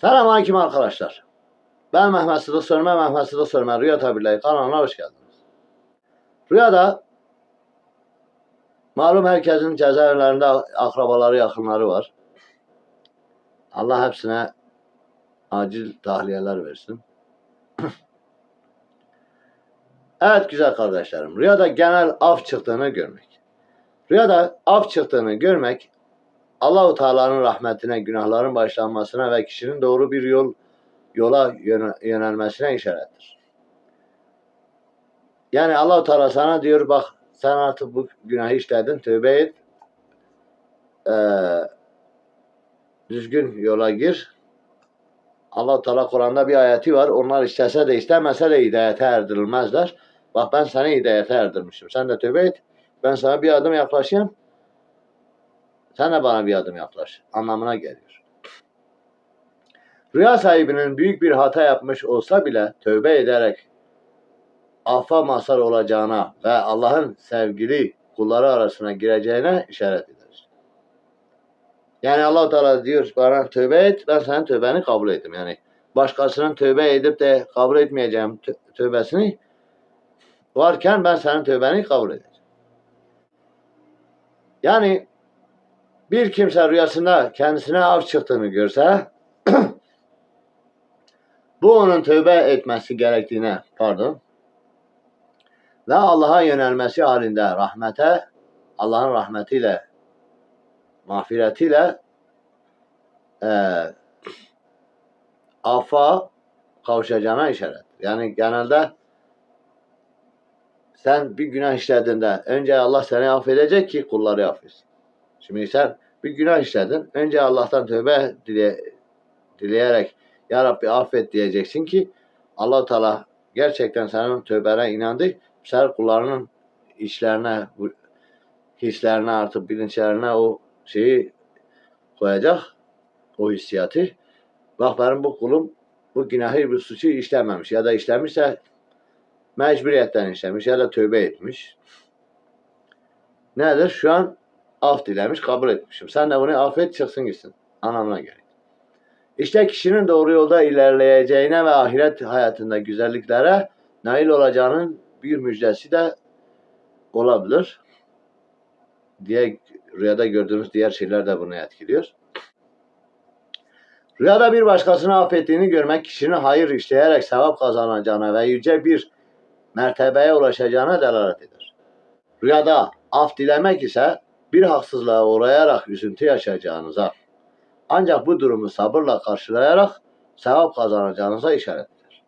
Selamünaleyküm arkadaşlar. Ben Mehmet Sıdık Sörme, Mehmet Sıdık Sörme Rüya Tabirleri kanalına hoş geldiniz. Rüyada malum herkesin cezaevlerinde akrabaları, yakınları var. Allah hepsine acil tahliyeler versin. evet güzel kardeşlerim. Rüyada genel af çıktığını görmek. Rüyada af çıktığını görmek Allahu Teala'nın rahmetine, günahların bağışlanmasına ve kişinin doğru bir yol yola yöne- yönelmesine işarettir. Yani Allahu Teala sana diyor bak sen artık bu günahı işledin, tövbe et. Ee, düzgün yola gir. Allah Teala Kur'an'da bir ayeti var. Onlar istese de istemese de hidayete erdirilmezler. Bak ben seni hidayete erdirmişim. Sen de tövbe et. Ben sana bir adım yaklaşayım. Sen de bana bir adım yaklaş. Anlamına geliyor. Rüya sahibinin büyük bir hata yapmış olsa bile tövbe ederek affa mazhar olacağına ve Allah'ın sevgili kulları arasına gireceğine işaret eder. Yani allah Teala diyor bana tövbe et, ben senin tövbeni kabul ettim. Yani başkasının tövbe edip de kabul etmeyeceğim tö- tövbesini varken ben senin tövbeni kabul edeceğim. Yani bir kimse rüyasında kendisine av çıktığını görse bu onun tövbe etmesi gerektiğine pardon ve Allah'a yönelmesi halinde rahmete Allah'ın rahmetiyle mağfiretiyle eee affa kavuşacağına işaret. Yani genelde sen bir günah işlediğinde önce Allah seni affedecek ki kulları affetsin. Şimdi sen bir günah işledin. Önce Allah'tan tövbe dile, dileyerek Ya Rabbi affet diyeceksin ki allah Teala gerçekten senin tövbene inandı. Sen kullarının işlerine, bu- hislerine artık bilinçlerine o şeyi koyacak. O hissiyatı. Bak benim bu kulum bu günahı bir suçu işlememiş ya da işlemişse mecburiyetten işlemiş ya da tövbe etmiş. Nedir? Şu an af dilemiş, kabul etmişim. Sen de bunu affet çıksın gitsin. Anlamına gelir. İşte kişinin doğru yolda ilerleyeceğine ve ahiret hayatında güzelliklere nail olacağının bir müjdesi de olabilir. Diye rüyada gördüğümüz diğer şeyler de bunu etkiliyor. Rüyada bir başkasını affettiğini görmek kişinin hayır işleyerek sevap kazanacağına ve yüce bir mertebeye ulaşacağına delalet eder. Rüyada af dilemek ise bir haksızlığa uğrayarak üzüntü yaşayacağınıza ancak bu durumu sabırla karşılayarak sevap kazanacağınıza işaret eder.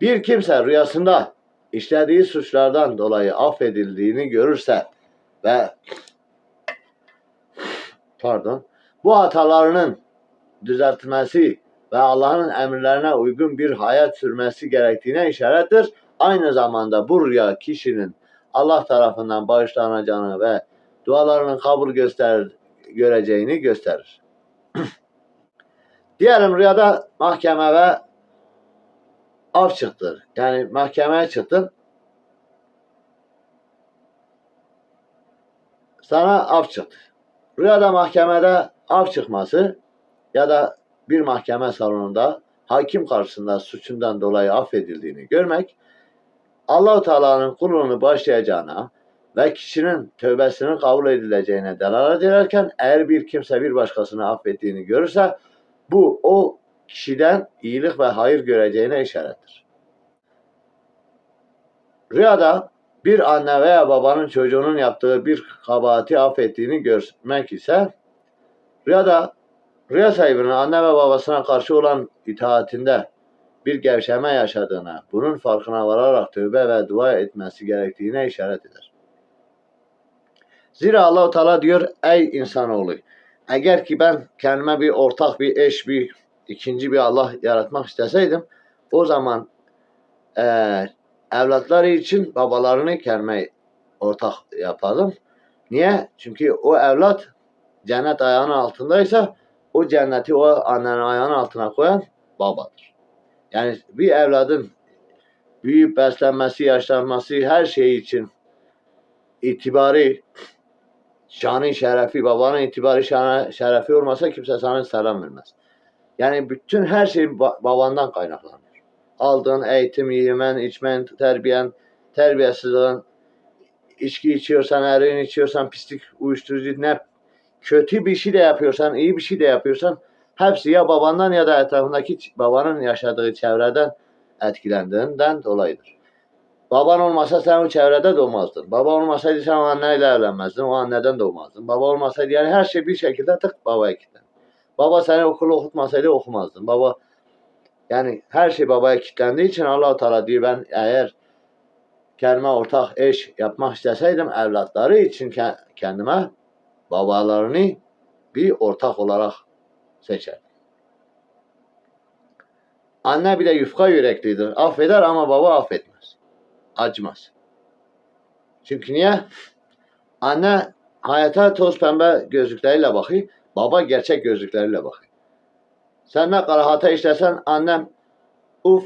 Bir kimse rüyasında işlediği suçlardan dolayı affedildiğini görürse ve pardon bu hatalarının düzeltmesi ve Allah'ın emirlerine uygun bir hayat sürmesi gerektiğine işarettir. Aynı zamanda bu rüya kişinin Allah tarafından bağışlanacağını ve dualarının kabul göster göreceğini gösterir. Diyelim rüyada mahkeme ve av çıktı. Yani mahkemeye çıktın. Sana av çıktı. Rüyada mahkemede av çıkması ya da bir mahkeme salonunda hakim karşısında suçundan dolayı affedildiğini görmek Allahu Teala'nın kulunu başlayacağına ve kişinin tövbesinin kabul edileceğine delalet ederken eğer bir kimse bir başkasını affettiğini görürse bu o kişiden iyilik ve hayır göreceğine işarettir. Rüyada bir anne veya babanın çocuğunun yaptığı bir kabahati affettiğini görmek ise rüyada rüya sahibinin anne ve babasına karşı olan itaatinde bir gevşeme yaşadığına, bunun farkına vararak tövbe ve dua etmesi gerektiğine işaret eder. Zira Allahu Teala diyor ey insanoğlu eğer ki ben kendime bir ortak bir eş bir ikinci bir Allah yaratmak isteseydim o zaman eee evlatları için babalarını kendime ortak yapardım. Niye? Çünkü o evlat cennet ayağının altındaysa o cenneti o annenin ayağının altına koyan babadır. Yani bir evladın büyüyüp beslenmesi, yaşlanması her şey için itibari şanı şerefi, babanın itibarı şanı şerefi olmasa kimse sana selam vermez. Yani bütün her şey ba- babandan kaynaklanır. Aldığın eğitim, yemen, içmen, terbiyen, terbiyesizliğin, içki içiyorsan, eroin içiyorsan, pislik, uyuşturucu, ne kötü bir şey de yapıyorsan, iyi bir şey de yapıyorsan hepsi ya babandan ya da etrafındaki babanın yaşadığı çevreden etkilendiğinden dolayıdır. Baban olmasa sen o çevrede doğmazdın. Baba olmasaydı sen o anneyle evlenmezdin. O anneden doğmazdın. Baba olmasaydı yani her şey bir şekilde tık babaya kilitlenir. Baba seni okulu okutmasaydı okumazdın. Baba yani her şey babaya kilitlendiği için Allah-u Teala diyor ben eğer kendime ortak eş yapmak isteseydim evlatları için ke- kendime babalarını bir ortak olarak seçer. Anne bir de yufka yüreklidir. Affeder ama baba affetmez. Acımaz. Çünkü niye? Anne hayata toz pembe gözlükleriyle bakıyor. Baba gerçek gözlükleriyle bakıyor. Sen ne kadar hata işlesen annem uf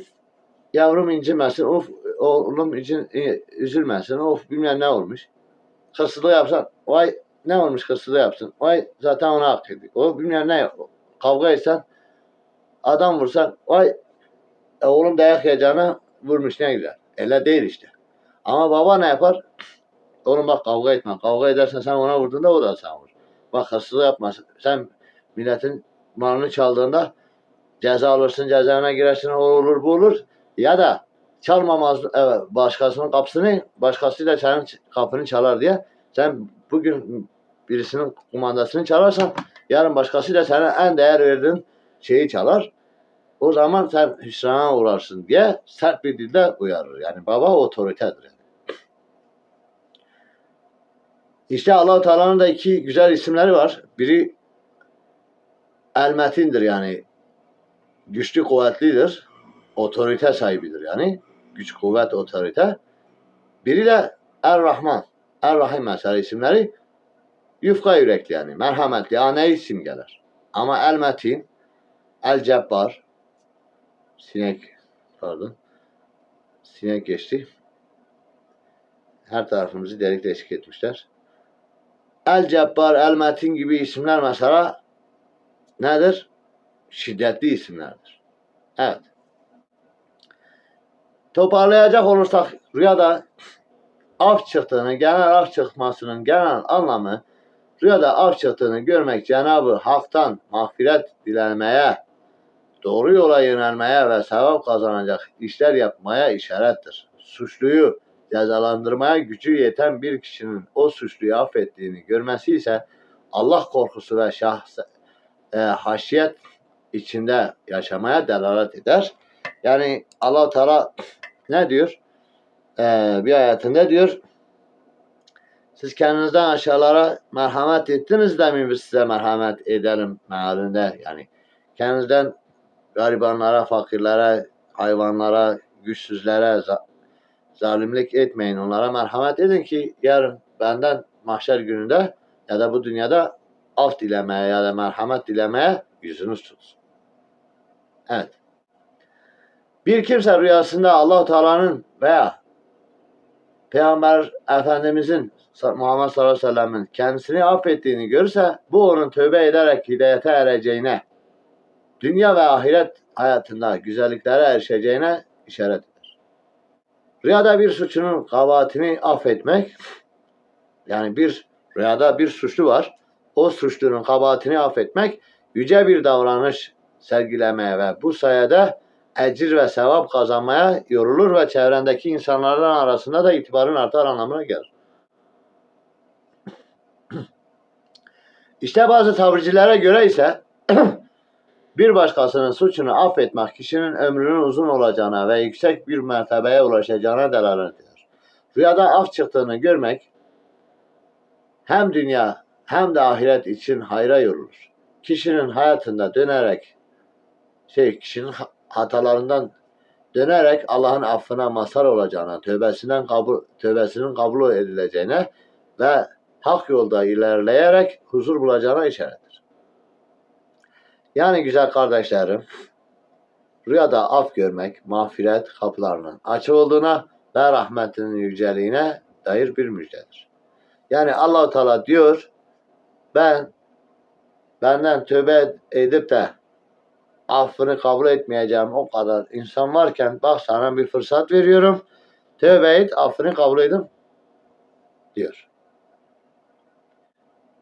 yavrum incinmesin, uf oğlum için üzülmesin, of bilmem ne olmuş. Hırsızlık yapsan, vay ne olmuş hırsızlık yapsın, vay zaten ona hak ettik. O bilmem ne kavga etsen, adam vursan, vay e, oğlum dayak yiyeceğine vurmuş ne güzel. Öyle değil işte. Ama baba ne yapar? Oğlum bak kavga etme. Kavga edersen sen ona vurduğunda o da sana vurur. Bak hırsızlık yapma. Sen milletin malını çaldığında ceza alırsın, cezaevine girersin, o olur, bu olur. Ya da çalmamaz evet, başkasının kapısını, başkası da senin kapını çalar diye sen bugün birisinin kumandasını çalarsan yarın başkası da sana en değer verdiğin şeyi çalar. O zaman sen hüsrana uğrarsın diye sert bir dilde uyarır. Yani baba otoritedir. İşte Allah-u Teala'nın da iki güzel isimleri var. Biri El Metin'dir yani güçlü kuvvetlidir. Otorite sahibidir yani. Güç, kuvvet, otorite. Biri de Er Rahman. Er Rahim mesela isimleri yufka yürekli yani. Merhametli, aneyi simgeler. Ama El Metin, El Cebbar, sinek, pardon, sinek geçti. Her tarafımızı delik deşik etmişler. El Cebbar, El Metin gibi isimler mesela nedir? Şiddetli isimlerdir. Evet. Toparlayacak olursak rüyada af çıktığını, genel af çıkmasının genel anlamı rüyada af çıktığını görmek Cenab-ı Hak'tan mağfiret dilemeye, doğru yola yönelmeye ve sevap kazanacak işler yapmaya işarettir. Suçluyu cezalandırmaya gücü yeten bir kişinin o suçluyu affettiğini görmesi ise Allah korkusu ve şahs e, haşiyet içinde yaşamaya delalet eder. Yani Allah Teala ne diyor? Ee, bir ayetinde diyor siz kendinizden aşağılara merhamet ettiniz de mi biz size merhamet edelim mealinde yani kendinizden garibanlara, fakirlere, hayvanlara, güçsüzlere za- zalimlik etmeyin. Onlara merhamet edin ki yarın benden mahşer gününde ya da bu dünyada af dilemeye ya da merhamet dilemeye yüzünüz tutsun. Evet. Bir kimse rüyasında allah Teala'nın veya Peygamber Efendimizin Muhammed sallallahu aleyhi ve sellem'in kendisini affettiğini görürse bu onun tövbe ederek hidayete ereceğine, dünya ve ahiret hayatında güzelliklere erişeceğine işaret eder. Rüyada bir suçunun kabahatini affetmek, yani bir rüyada bir suçlu var, o suçlunun kabahatini affetmek yüce bir davranış sergilemeye ve bu sayede ecir ve sevap kazanmaya yorulur ve çevrendeki insanların arasında da itibarın artar anlamına gelir. İşte bazı tabircilere göre ise bir başkasının suçunu affetmek kişinin ömrünün uzun olacağına ve yüksek bir mertebeye ulaşacağına delalet eder. Rüyada af çıktığını görmek hem dünya hem de ahiret için hayra yorulur. Kişinin hayatında dönerek şey kişinin ha- hatalarından dönerek Allah'ın affına mazhar olacağına, tövbesinden kabul, tövbesinin kabul edileceğine ve hak yolda ilerleyerek huzur bulacağına işarettir. Yani güzel kardeşlerim, rüyada af görmek mağfiret kapılarının açık olduğuna ve rahmetinin yüceliğine dair bir müjdedir. Yani Allahu Teala diyor ben benden tövbe edip de affını kabul etmeyeceğim o kadar insan varken bak sana bir fırsat veriyorum. Tövbe et, affını kabul edin diyor.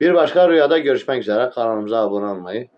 Bir başka rüyada görüşmek üzere. Kanalımıza abone olmayı,